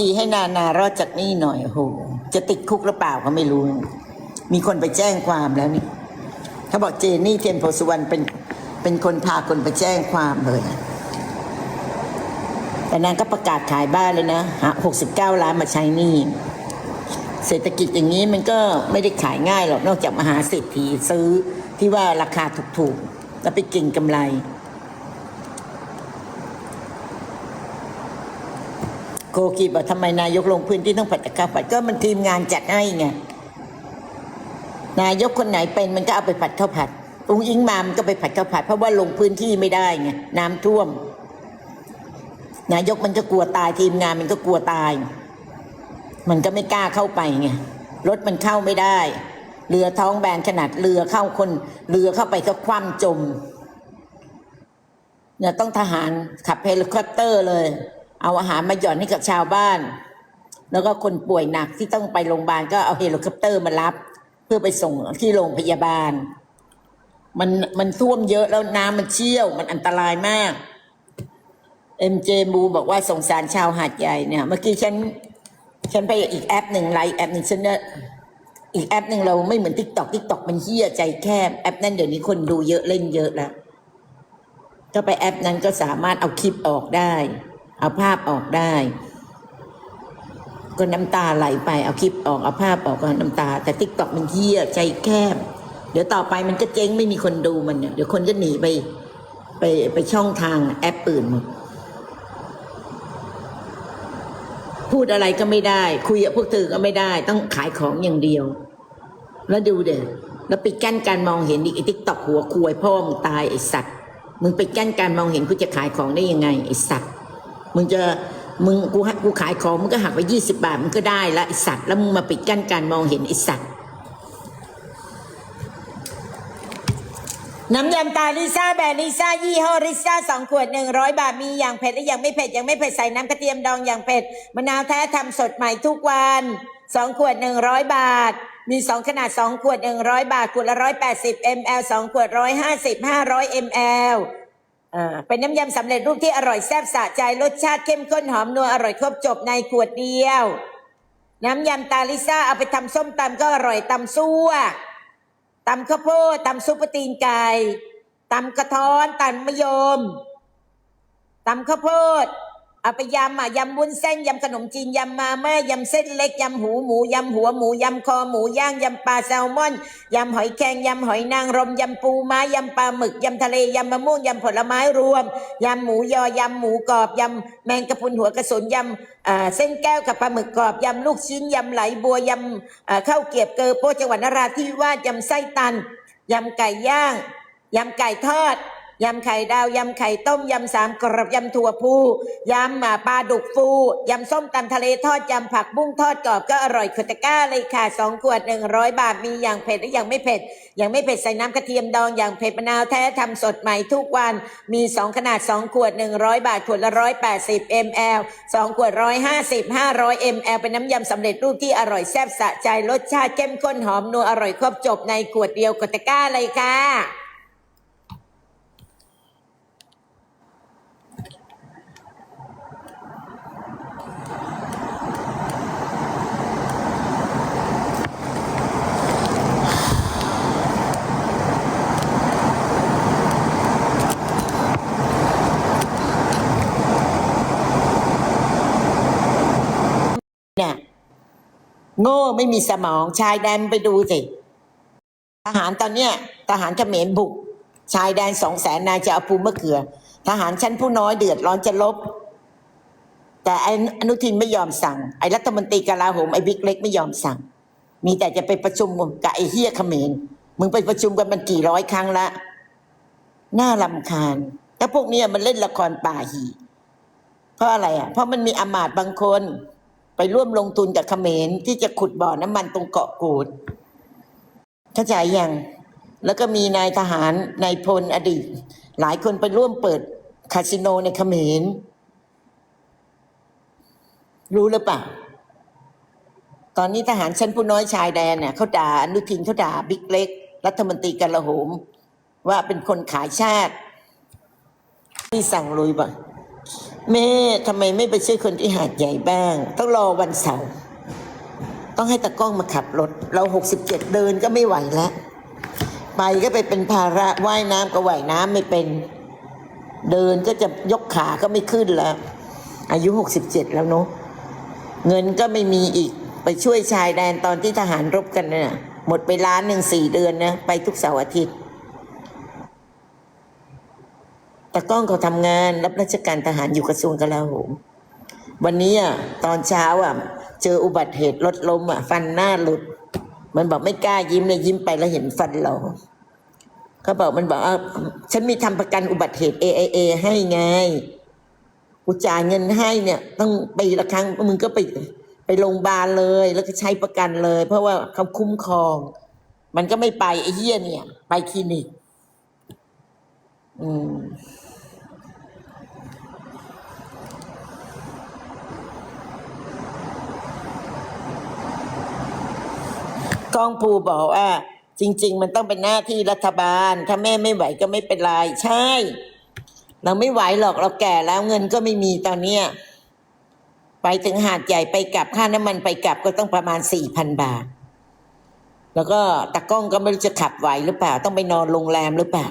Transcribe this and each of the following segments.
ทีให้นานารอดจากนี่หน่อยโหจะติดคุกหรือเปล่าก็ไม่รู้ มีคนไปแจ้งความแล้วนี่เขาบอกเจนี่เทียนโพสุวรรณเป็นเป็นคนพาคนไปแจ้งความเลยแต่นางก็ประกาศขายบ้านเลยนะหาหกสิบเก้าล้านมาใช้หนี้เศรษฐกิจอย่างนี้มันก็ไม่ได้ขายง่ายหรอกนอกจากมหาเศรษฐีซื้อที่ว่าราคาถูกๆ แล้วไปเก่งกำไร โกกีบอกทำไมนายกลงพื้นที่ต้องผัดกับข้าวผัดก็มันทีมงานจัดให้ไงนายกคนไหนเป็นมันก็เอาไปผัดข้าวผัดอุ้งอิงมามันก็ไปผัดข้าวผัด เพราะว่าลงพื้นที่ไม่ได้ไงน้ำท่วม นายกมันก็กลัวตายทีมงานมันก็กลัวตาย มันก็ไม่กล้าเข้าไปไงรถมันเข้าไม่ได้ เรือท้องแบนขนาดเรือเข้าคน เรือเข้าไปก็คว่ำจมเนี่ยต้องทหารขับเฮลิคอปเตอร์เลย เอาอาหารมาหย่อนให้กับชาวบ้าน แล้วก็คนป่วยหนักที่ต้องไปโรงพยาบาลก็เอาเฮลิคอปเตอร์มารับ เพื่อไปส่งที่โรงพยาบาล มันมันท่วมเยอะแล้วน้ำมันเชี่ยว มันอันตรายมากเอ็มเจมูบอกว่าสงสารชาวหาดใหญ่เนี่ย เมื่อกี้ฉัน ฉันไปอีกแอปหนึ่งไลน์แอปหนึ่งฉันเนี่ยอีกแอปหนึ่งเราไม่เหมือนทิกตอกทิกตอกมันเฮี้ยใจแคบแอปนั้นเดี๋ยวนี้คนดูเยอะเล่นเยอะแล้วก็ไปแอปนั้นก็สามารถเอาคลิปออกได้ เอาภาพออกได้ ก็น้ำตาไหลไปเอาคลิปออกเอาภาพออกก็น้ำตา แต่ทิกตอกมันเฮี้ยใจแคบ เดี๋ยวต่อไปมันก็เจ๊งไม่มีคนดูมันเนี่ยเดี๋ยวคนก็หนีไป ไปไปช่องทางแอปอื่นหมดพูดอะไรก็ไม่ได้ คุยกับพวกเธอก็ไม่ได้ ต้องขายของอย่างเดียว แล้วดูเด็แล้วปิดกั้นการมองเห็นอีกไอ้ทิกตอกหัวควยพ่อมึงตายไอ้สัตว์มึงปิดกั้นการมองเห็นกูจะขายของได้ยังไงไอ้สัตว์ มึงจะมึงกูให้กูขายของมึงก็หักไปยี่สิบาทมึงก็ได้ละไอสัตว์แล้วมึงมาปิดกั้นการมองเห็นไอสัตว์น้ำยำตาลิซ่าแบรนด์ลิซ่ายี่ห้อลิซ่าสองขวดหนึ่งร้อยบาทมีอย่างเผ็ดและอยังไม่เผ็ดยังไม่เผ็ดใส่น้ำกระเทียมดองอย่างเผ็ดมะนาวแท้ทำสดใหม่ทุกวันสองขวดหนึ่งร้อยบาท มีสองขนาดสองขวดหนึ่งร้อยบาทขวดละร้อยแปดสิบมลสองขวดร้อยห้าสิบห้าร้อยมล เป็นน้ำยำสำเร็จรูปที่อร่อยแซ่บสะใจรสชาติเข้มข้นหอมนัวอร่อยครบจบในขวดเดียว น้ำยำตาลิซ่าเอาไปทำส้มตำก็อร่อยตำซั่วตำข้าวโพดตำซุปเปอร์ตีนไก่ตำกระท้อนตำมะยมตำข้าวโพด เอาไปยำอะยำวุ้นเส้นยำขนมจีนยำมาม่ายำเส้นเล็กยำหูหมูยำหัวหมูยำคอหมูย่างยำปลาแซลมอนยำหอยแครงยำหอยนางรมยำปูม้ายำปลาหมึกยำทะเลยำมะม่วงยำผลไม้รวมยำหมูยอยำหมูกรอบยำแมงกะพรุนหัวกระสุนยำอ่าเส้นแก้วกับปลาหมึกกรอบยำลูกชิ้นยำไหลบัวยำอ่าข้าวเกียบเกอโปจังหวัดนราธิวาสยำไส้ตันยำไก่ย่างยำไก่ทอด ยำไข่ดาวยำไข่ต้มยำสามกรอบยำถั่วพูยำอ่าปลาดุกฟูยำส้มตำทะเลทอดยำผักบุ้งทอดกรอบก็อร่อยขวดตะก้าเลยค่ะสองขวดหนึ่งร้อยบาทมีอย่างเผ็ดและอย่างไม่เผ็ดอย่างไม่เผ็ดใส่น้ำกระเทียมดองอย่างเผ็ดมะนาวแท้ทำสดใหม่ทุกวันมีสองขนาดสองขวดหนึ่งร้อยบาทขวดละร้อยแปดสิบมลสองขวดร้อยห้าสิบห้าร้อยมลเป็นน้ำยำสำเร็จรูปที่อร่อยแซ่บสะใจรสชาติเข้มข้นหอมนัวอร่อยครบจบในขวดเดียวกดตะก้าเลยค่ะ เนี่ย โง่ไม่มีสมองชายแดนไปดูสิทหารตอนเนี้ยทหารเขมรบุก ชายแดนสองแสนนายจะเอาปูมะเขือ ทหารชั้นผู้น้อยเดือดร้อนจะลบ แต่อนุทินไม่ยอมสั่ง ไอ้รัฐมนตรีกลาโหมไอ้บิ๊กเล็กไม่ยอมสั่ง มีแต่จะไปประชุมกับไอ้เฮียเขมรมึงไปประชุมกันมันกี่ร้อยครั้งละน่าลำคาญแต่พวกเนี้ยมันเล่นละครป่าหีเพราะอะไรอะ เพราะมันมีอมาตย์บางคน ไปร่วมลงทุนกับเขมรที่จะขุดบ่อน้ำมันตรงเกาะกูดเข้าใจยังแล้วก็มีนายทหารนายพลอดีต หลายคนไปร่วมเปิดคาสิโนในเขมร รู้หรือเปล่าตอนนี้ทหารชั้นผู้น้อยชายแดนเนี่ยเขาด่าอนุทินเขาด่าบิ๊กเล็ก รัฐมนตรีกลาโหม ว่าเป็นคนขายชาติ ที่สั่งลุยบ่ แม่ทำไมไม่ไปช่วยคนที่หาดใหญ่บ้าง ต้องรอวันเสาร์ต้องให้ตะกล้องมาขับรถ เราหกสิบเจ็ดเดินก็ไม่ไหวแล้วไปก็ไปเป็นภาระว่ายน้ำก็ว่ายน้ำไม่เป็น เดินก็จะยกขาก็ไม่ขึ้นแล้ว อายุหกสิบเจ็ดแล้วเนาะเงินก็ไม่มีอีกไปช่วยชายแดนตอนที่ทหารรบกันเนี่ยหมดไปล้านหนึ่งสี่เดือนนะไปทุกเสาร์อาทิตย์ ตะกล้องเขาทำงานรับราชการทหารอยู่กระทรวงกลาโหม วันนี้อะตอนเช้าอะ เจออุบัติเหตุรถล้มอะ ฟันหน้าหลุด มันบอกไม่กล้ายิ้มเลยยิ้มไปแล้วเห็นฟันเราเขาบอกมันบอกว่าฉันมีทำประกันอุบัติเหตุ AIA ให้ไงกูจ่ายเงินให้เนี่ย ต้องปีละครั้งมึงก็ไปไปโรงพยาบาลเลย แล้วก็ใช้ประกันเลย เพราะว่าเขาคุ้มครอง มันก็ไม่ไปไอ้เหี้ยเนี่ย ไปคลินิก อืม กองภูบอกว่าจริง ๆ มันต้องเป็นหน้าที่รัฐบาล ถ้าแม่ไม่ไหวก็ไม่เป็นไรใช่ เราไม่ไหวหรอกเราแก่แล้วเงินก็ไม่มีตอนเนี้ยไปถึงหาดใหญ่ไปกลับค่าน้ำมันไปกลับก็ต้องประมาณสี่พันบาท แล้วก็ตะก้องก็ไม่รู้จะขับไหวหรือเปล่า ต้องไปนอนโรงแรมหรือเปล่า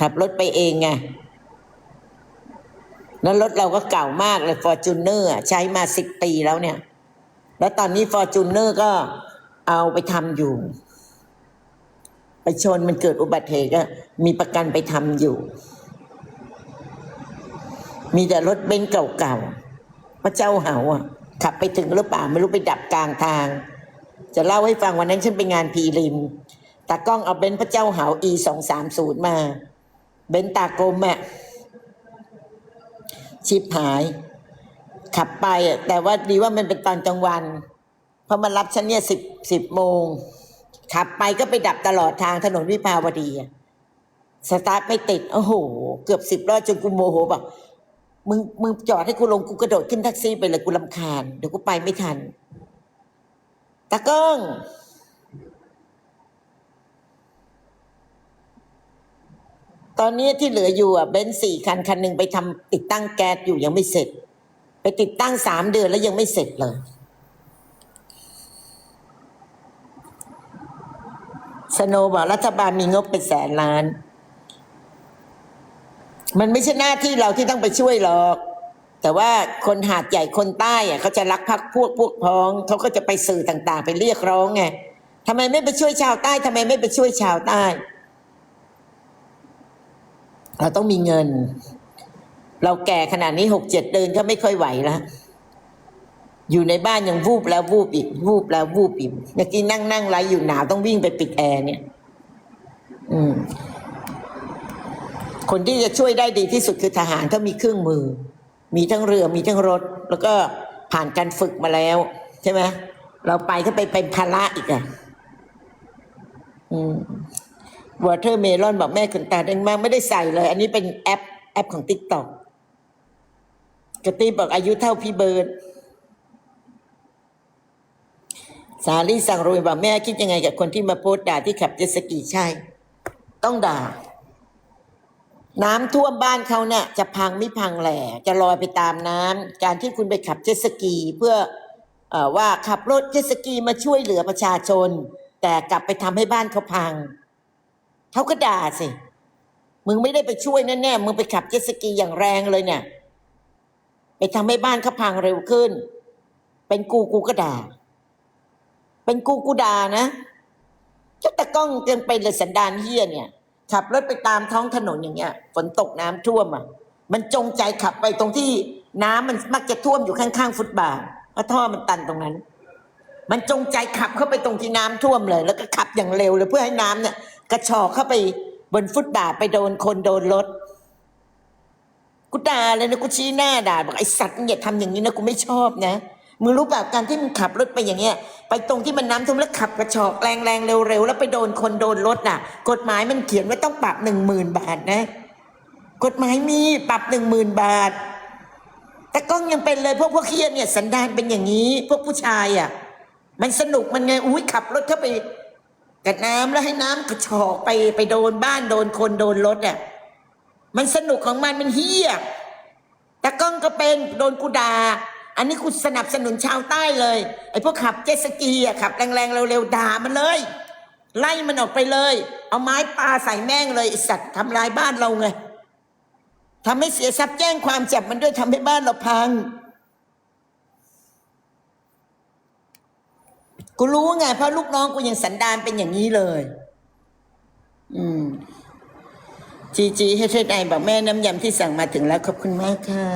ขับรถไปเองไงแล้วรถเราก็เก่ามากเลยฟอร์จูเนอร์ใช้มาสิบปีแล้วเนี่ย แล้วตอนนี้ฟอร์จูเนอร์ก็เอาไปทำอยู่ ไปชนมันเกิดอุบัติเหตุก็มีประกันไปทำอยู่ มีแต่รถเบนซ์เก่าๆพระเจ้าเหาอะ ขับไปถึงหรือเปล่าไม่รู้ไปดับกลางทาง จะเล่าให้ฟังวันนั้นฉันไปงานพีริมตากล้องเอาเบนซ์พระเจ้าเหา e สองสามศูนย์มา เบนซ์ตากลมอะชิบหาย ขับไปแต่ว่าดีว่ามันเป็นตอนกลางวัน เพราะมันรับฉันเนี่ยสิบสิบโมง ขับไปก็ไปดับตลอดทางถนนวิภาวดีสตาร์ทไม่ติด โอ้โห เกือบสิบรอบจนกูโมโหบอกมึงมึงจอดให้กูลงกูกระโดดขึ้นแท็กซี่ไปเลยกูลำคาญเดี๋ยวกูไปไม่ทันตากล้องตอนนี้ที่เหลืออยู่อะเบนซ์สี่คัน คันหนึ่งไปทำติดตั้งแก๊สอยู่ยังไม่เสร็จ ไปติดตั้งสามเดือนแล้วยังไม่เสร็จเลย สโนบอกรัฐบาลมีงบเป็นแสนล้าน มันไม่ใช่หน้าที่เราที่ต้องไปช่วยหรอก แต่ว่าคนหาดใหญ่คนใต้อะเขาจะรักพักพวกพวกพ้อง เขาก็จะไปสื่อต่างๆ ไปเรียกร้องไงทำไมไม่ไปช่วยชาวใต้ทำไมไม่ไปช่วยชาวใต้ เราต้องมีเงิน เราแก่ขนาดนี้หกเจ็ดเดินก็ไม่ค่อยไหวแล้วอยู่ในบ้านยังวูบแล้ววูบอีกวูบแล้ววูบอีกเมื่อกี้นั่งนั่งไรอยู่หนาวต้องวิ่งไปปิดแอร์เนี่ย อืม คนที่จะช่วยได้ดีที่สุดคือทหารเขามีเครื่องมือ มีทั้งเรือมีทั้งรถ แล้วก็ผ่านการฝึกมาแล้ว ใช่ไหมเราไปก็ไปเป็นภาระอีกอะ อืมวอเตอร์เมลอนบอกแม่ขนตาแดงมากไม่ได้ใส่เลย อันนี้เป็นแอปแอปของติ๊กต็อก กระตีบอกอายุเท่าพี่เบิร์ดสาลี่สั่งโรยบอกแม่คิดยังไงกับคนที่มาโพสต์ด่าที่ขับเจสกีใช่ ต้องด่า น้ำท่วมบ้านเขาเนี่ยจะพังไม่พังแหล่จะลอยไปตามน้ำการที่คุณไปขับเจสกีเพื่ออว่าขับรถเจสกีมาช่วยเหลือประชาชน แต่กลับไปทำให้บ้านเขาพังเขาก็ด่าสิ มึงไม่ได้ไปช่วยแน่ๆมึงไปขับเจสกีอย่างแรงเลยเนี่ย ไปทำให้บ้านเขาพังเร็วขึ้น เป็นกูกูก็ด่า เป็นกูกูด่านะเจ้าตะก้องเกินไปเลยสันดานเฮียเนี่ย ขับรถไปตามท้องถนนอย่างเงี้ย ฝนตกน้ำท่วมอะ มันจงใจขับไปตรงที่น้ำมันมักจะท่วมอยู่ข้างๆฟุตบาทเพราะท่อมันตันตรงนั้น มันจงใจขับเข้าไปตรงที่น้ำท่วมเลย แล้วก็ขับอย่างเร็วเลยเพื่อให้น้ำเนี่ย กระชอกเข้าไปบนฟุตบาทไปโดนคนโดนรถ กูด่าเลยนะกูชี้หน้าด่าบอกไอสัตว์มึงอย่าทำอย่างนี้นะกูไม่ชอบนะมึงรู้แบบการที่มึงขับรถไปอย่างเงี้ย ไปตรงที่มันน้ำท่วมแล้วขับกระชอกแรงๆเร็วๆแล้วไปโดนคนโดนรถน่ะ กฎหมายมันเขียนว่าต้องปรับหนึ่งหมื่นบาทนะ กฎหมายมีปรับหนึ่งหมื่นบาท แต่กล้องยังเป็นเลยพวกพวกเคียเนี่ยสันดานเป็นอย่างนี้ พวกผู้ชายอะ มันสนุกมันไงอุ้ยขับรถเข้าไปกับน้ำแล้วให้น้ำกระชอกไปไปโดนบ้านโดนคนโดนรถอะ มันสนุกของมันมันเฮี้ยตะก้องก็เป็นโดนกูด่าอันนี้กูสนับสนุนชาวใต้เลย ไอ้พวกขับเจ็ตสกีอะขับแรงๆเร็วๆด่ามันเลย ไล่มันออกไปเลย เอาไม้ปลาใส่แม่งเลยไอสัตว์ทำลายบ้านเราไงทำให้เสียทรัพย์แจ้งความจับมันด้วยทำให้บ้านเราพัง กูรู้ไงเพราะลูกน้องกูยังสันดานเป็นอย่างนี้เลย อืม จีจีให้เทศไอบอกแม่น้ำยำที่สั่งมาถึงแล้วขอบคุณมากค่ะ